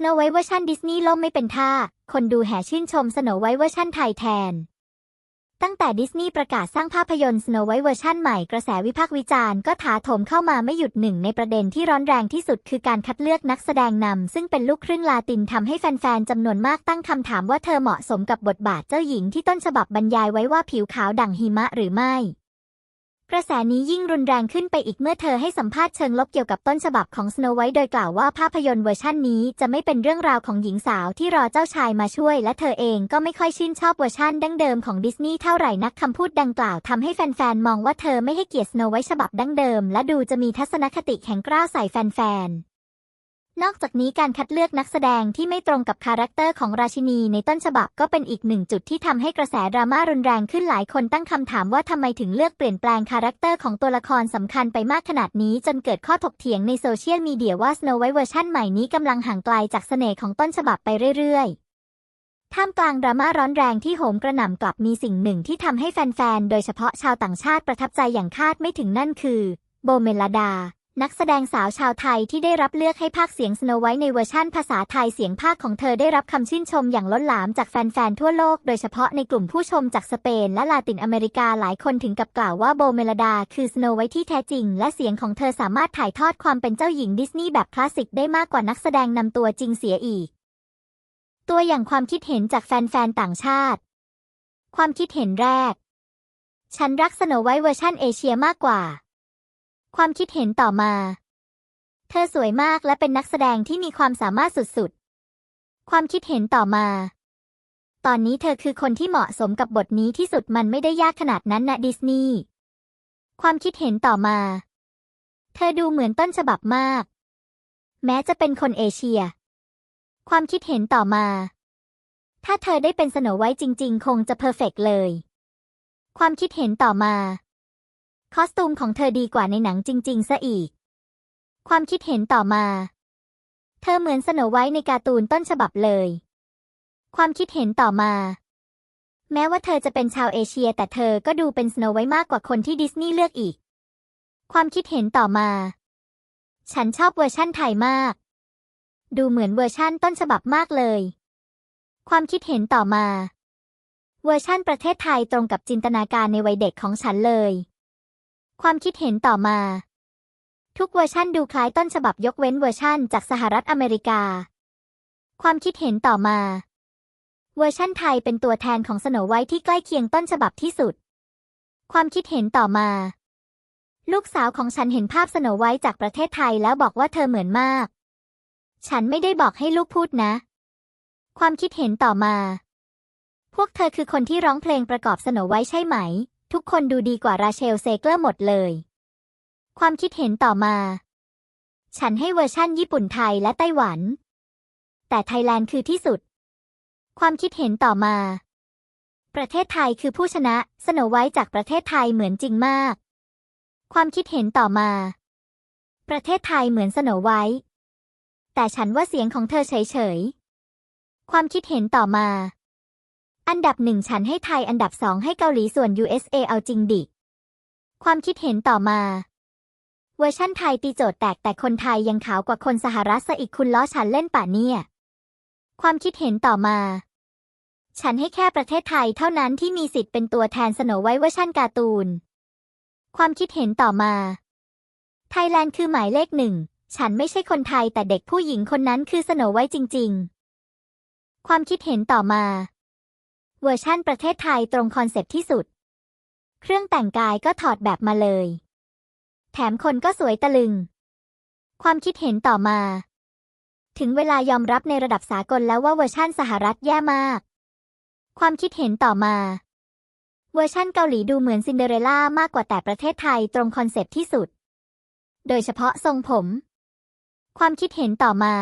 โนไวท์เวอร์ชันดิสนีย์ล่มไม่เป็นท่า คนดูแห่ชื่นชมสโนไวท์เวอร์ชันไทยแทน ตั้งแต่ดิสนีย์ประกาศสร้างภาพยนตร์สโนไวท์เวอร์ชันใหม่กระแสวิพากษ์วิจารณ์ก็ถาโถมเข้ามาไม่หยุดหนึ่งในประเด็นที่ร้อนแรงที่สุดคือการคัดเลือกนักแสดงนำซึ่งเป็นลูกครึ่งลาตินทำให้แฟนๆจำนวนมากตั้งคำถามว่าเธอเหมาะสมกับบทบาทเจ้าหญิงที่ต้นฉบับบรรยายไว้ว่าผิวขาวดั่งหิมะหรือไม่ กระแสนี้ยิ่งรุนแรงขึ้นไปอีกเมื่อเธอให้สัมภาษณ์เชิงลบเกี่ยวกับต้นฉบับของสโนไวท์โดยกล่าวว่าภาพยนตร์เวอร์ชันนี้จะไม่เป็นเรื่องราวของหญิงสาวที่รอเจ้าชายมาช่วย และเธอเองก็ไม่ค่อยชื่นชอบเวอร์ชันดั้งเดิมของดิสนีย์เท่าไหร่นักคำพูดดังกล่าวทำให้แฟนๆมองว่าเธอไม่ให้เกียรติสโนไวท์ฉบับดั้งเดิม และดูจะมีทัศนคติแข็งกร้าวใส่แฟนๆ นอกจากนี้การคัดเลือกนักแสดงที่ไม่ตรงกับคาแรคเตอร์ของราชินีในต้นฉบับก็เป็นอีกหนึ่งจุดที่ทำให้กระแสดราม่ารุนแรงขึ้นหลายคนตั้งคำถามว่าทำไมถึงเลือกเปลี่ยนแปลงคาแรคเตอร์ของตัวละครสำคัญไปมากขนาดนี้ จนเกิดข้อถกเถียงในโซเชียลมีเดียว่า Snow White เวอร์ชันใหม่นี้กำลังห่างไกลจากเสน่ห์ของต้นฉบับไปเรื่อยๆท่ามกลางดราม่าร้อนแรงที่โหมกระหน่ำกลับมีสิ่งหนึ่งที่ทำให้แฟนๆ โดยเฉพาะชาวต่างชาติประทับใจอย่างคาดไม่ถึงนั่นคือ โบเมลดา นักแสดงสาวชาวไทยที่ได้รับเลือกให้พากเสียงสโนไวท์ในเวอร์ชั่นภาษาไทยเสียงภาคของเธอได้รับคำชื่นชมอย่างล้นหลามจากแฟนๆ ทั่วโลก โดยเฉพาะในกลุ่มผู้ชมจากสเปนและลาตินอเมริกาหลายคนถึงกับกล่าวว่าโบเมลดาคือสโนไวท์ที่แท้จริง และเสียงของเธอสามารถถ่ายทอดความเป็นเจ้าหญิงดิสนีย์แบบคลาสสิกได้มากกว่านักแสดงนำตัวจริงเสียอีก ตัวอย่างความคิดเห็นจากแฟนๆ ต่างชาติ ความคิดเห็นแรก ฉันรักสโนไวท์เวอร์ชันเอเชียมากกว่า ความคิดเห็นต่อมา เธอสวยมากและเป็นนักแสดงที่มีความสามารถสุดๆ ความคิดเห็นต่อมา ตอนนี้เธอคือคนที่เหมาะสมกับบทนี้ที่สุดมันไม่ได้ยากขนาดนั้นนะดิสนีย์ ความคิดเห็นต่อมา เธอดูเหมือนต้นฉบับมาก แม้จะเป็นคนเอเชีย ความคิดเห็นต่อมา ถ้าเธอได้เป็นสโนไวท์จริง ๆ คงจะเพอร์เฟกเลย ความคิดเห็นต่อมา คอสตูมของเธอดีกว่าในหนังจริง ๆ ซะอีก ความคิดเห็นต่อมา เธอเหมือนสโนไวท์ในการ์ตูนต้นฉบับเลย ความคิดเห็นต่อมา แม้ว่าเธอจะเป็นชาวเอเชีย แต่เธอก็ดูเป็นสโนไวท์มากกว่าคนที่ดิสนีย์เลือกอีก ความคิดเห็นต่อมา ฉันชอบเวอร์ชั่นไทยมาก ดูเหมือนเวอร์ชั่นต้นฉบับมากเลย ความคิดเห็นต่อมา เวอร์ชั่นประเทศไทยตรงกับจินตนาการในวัยเด็กของฉันเลย ความคิดเห็นต่อมา ทุกเวอร์ชั่นดูคล้ายต้นฉบับยกเว้นเวอร์ชั่นจากสหรัฐอเมริกา ความคิดเห็นต่อมา เวอร์ชั่นไทยเป็นตัวแทนของสโนไวท์ที่ใกล้เคียงต้นฉบับที่สุด ความคิดเห็นต่อมา ลูกสาวของฉันเห็นภาพสโนไวท์จากประเทศไทยแล้วบอกว่าเธอเหมือนมาก ฉันไม่ได้บอกให้ลูกพูดนะ ความคิดเห็นต่อมา พวกเธอคือคนที่ร้องเพลงประกอบสโนไวท์ใช่ไหม ทุกคนดูดีกว่าราเชลเซเกอร์หมดเลย ความคิดเห็นต่อมา ฉันให้เวอร์ชั่นญี่ปุ่นไทยและไต้หวัน แต่ไทยแลนด์คือที่สุด ความคิดเห็นต่อมา ประเทศไทยคือผู้ชนะเสโนไวท์จากประเทศไทยเหมือนจริงมาก ความคิดเห็นต่อมา ประเทศไทยเหมือนเสโนไวท์แต่ฉันว่าเสียงของเธอเฉยๆ ความคิดเห็นต่อมา อันดับหนึ่งฉันให้ไทยอันดับสองให้เกาหลีส่วน USA เอาจริงดิ ความคิดเห็นต่อมา เวอร์ชั่นไทยตีโจทย์แตกแต่คนไทยยังขาวกว่าคนสหรัฐซะอีกคุณล้อฉันเล่นป่ะเนี่ย ความคิดเห็นต่อมา ฉันให้แค่ประเทศไทยเท่านั้นที่มีสิทธิ์เป็นตัวแทนสโนไวท์เวอร์ชั่นการ์ตูน ความคิดเห็นต่อมา ไทยแลนด์คือหมายเลขหนึ่ง ฉันไม่ใช่คนไทยแต่เด็กผู้หญิงคนนั้นคือสโนไวท์จริง ๆ ความคิดเห็นต่อมา เวอร์ชั่นประเทศไทยตรงคอนเซ็ปต์ที่สุด เครื่องแต่งกายก็ถอดแบบมาเลย แถมคนก็สวยตะลึง ความคิดเห็นต่อมา ถึงเวลายอมรับในระดับสากลแล้วว่าเวอร์ชั่นสหรัฐแย่มาก ความคิดเห็นต่อมา เวอร์ชั่นเกาหลีดูเหมือนซินเดอเรลล่ามากกว่าแต่ประเทศไทยตรงคอนเซ็ปต์ที่สุด โดยเฉพาะทรงผม ความคิดเห็นต่อมา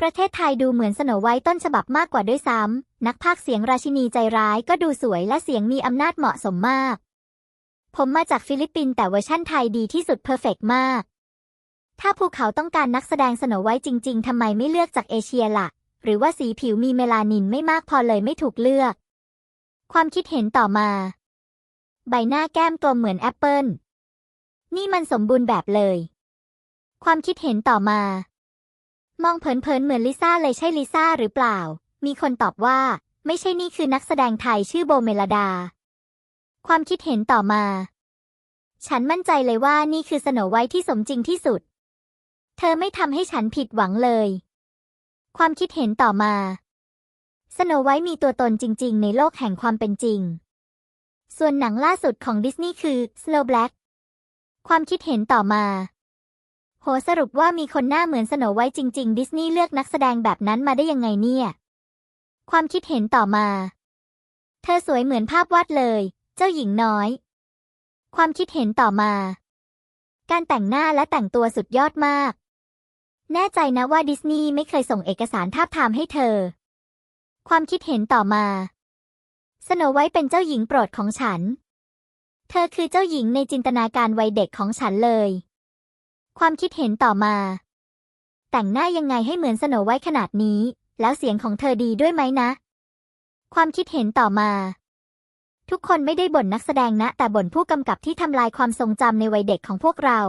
ประเทศไทยดูเหมือนสนไวท์ต้นฉบับมากกว่าด้วยซ้ำ นักพากย์เสียงราชินีใจร้ายก็ดูสวยและเสียงมีอำนาจเหมาะสมมาก ผมมาจากฟิลิปปินส์แต่เวอร์ชั่นไทยดีที่สุดเพอร์เฟกมาก ถ้าภูเขาต้องการนักแสดงสนไวท์จริง ๆทำไมไม่เลือกจากเอเชียล่ะ หรือว่าสีผิวมีเมลานินไม่มากพอเลยไม่ถูกเลือก ความคิดเห็นต่อมา ใบหน้าแก้มกลมเหมือนแอปเปิลนี่มันสมบูรณ์แบบเลย ความคิดเห็นต่อมา มองเผินๆเหมือนลิซ่าเลยใช่ลิซ่าหรือเปล่า มีคนตอบว่า ไม่ใช่นี่คือนักแสดงไทยชื่อโบเมลดา ความคิดเห็นต่อมา ฉันมั่นใจเลยว่านี่คือสโนไวท์ที่สมจริงที่สุด เธอไม่ทำให้ฉันผิดหวังเลย ความคิดเห็นต่อมาสโนไวท์มีตัวตนจริง ๆ ในโลกแห่งความเป็นจริง ส่วนหนังล่าสุดของดิสนีย์คือ Snow Black ความคิดเห็นต่อมา โหสรุปว่ามีคนหน้าเหมือนสโนไวท์จริง ๆ ดิสนีย์เลือกนักแสดงแบบนั้นมาได้ยังไงเนี่ย ความคิดเห็นต่อมา เธอสวยเหมือนภาพวาดเลย เจ้าหญิงน้อย ความคิดเห็นต่อมา การแต่งหน้าและแต่งตัวสุดยอดมาก แน่ใจนะว่าดิสนีย์ไม่เคยส่งเอกสารทาบทามให้เธอ ความคิดเห็นต่อมาสโนไวท์เป็นเจ้าหญิงโปรดของฉัน เธอคือเจ้าหญิงในจินตนาการวัยเด็กของฉันเลย ความคิดเห็นต่อมา แต่งหน้ายังไงให้เหมือนสโนไวท์ขนาดนี้ แล้วเสียงของเธอดีด้วยไหมนะ ความคิดเห็นต่อมา ทุกคนไม่ได้บ่นนักแสดงนะ แต่บ่นผู้กำกับที่ทำลายความทรงจำในวัยเด็กของพวกเรา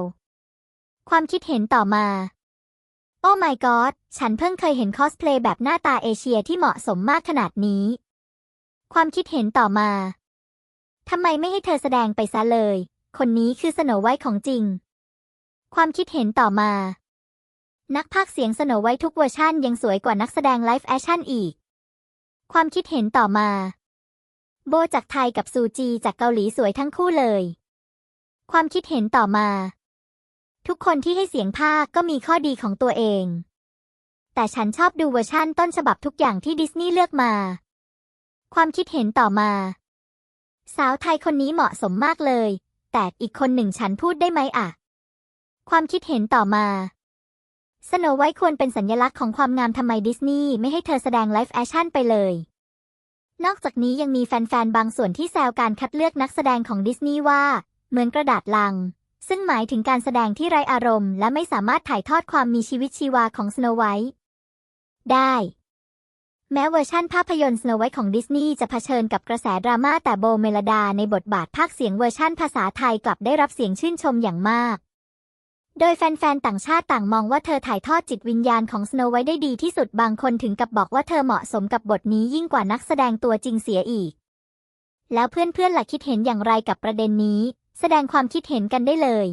ความคิดเห็นต่อมาโอ้ my god ฉันเพิ่งเคยเห็นคอสเพลย์แบบหน้าตาเอเชียที่เหมาะสมมากขนาดนี้ ความคิดเห็นต่อมา ทำไมไม่ให้เธอแสดงไปซะเลย คนนี้คือสโนไวท์ของจริง ความคิดเห็นต่อมา นักพากย์เสียงสโนไวท์ทุกเวอร์ชั่นยังสวยกว่านักแสดงไลฟ์แอคชั่นอีก ความคิดเห็นต่อมา โบจากไทยกับซูจีจากเกาหลีสวยทั้งคู่เลย ความคิดเห็นต่อมา ทุกคนที่ให้เสียงภาคก็มีข้อดีของตัวเอง แต่ฉันชอบดูเวอร์ชั่นต้นฉบับทุกอย่างที่ดิสนีย์เลือกมา ความคิดเห็นต่อมา สาวไทยคนนี้เหมาะสมมากเลย แต่อีกคนหนึ่งฉันพูดได้ไหมอะ ความคิดเห็นต่อมาสโนไวท์ควรเป็นสัญลักษณ์ของความงามทำไมดิสนีย์ไม่ให้เธอแสดงไลฟ์แอคชั่นไปเลย นอกจากนี้ยังมีแฟนๆ บางส่วนที่แซวการคัดเลือกนักแสดงของดิสนีย์ว่า เหมือนกระดาษลัง ซึ่งหมายถึงการแสดงที่ไร้อารมณ์ และไม่สามารถถ่ายทอดความมีชีวิตชีวาของสโนไวท์ได้ แม้เวอร์ชั่นภาพยนตร์สโนไวท์ของดิสนีย์จะเผชิญกับกระแสดราม่าแต่โบเมลดาในบทบาทภาคเสียงเวอร์ชั่นภาษาไทยกลับได้รับเสียงชื่นชมอย่างมาก โดยแฟนๆ ต่างชาติต่างมองว่าเธอถ่ายทอดจิตวิญญาณของสโนไว้ได้ดีที่สุดบางคนถึงกับบอกว่าเธอเหมาะสมกับบทนี้ยิ่งกว่านักแสดงตัวจริงเสียอีก แล้วเพื่อนๆล่ะคิดเห็นอย่างไรกับประเด็นนี้ แสดงความคิดเห็นกันได้เลย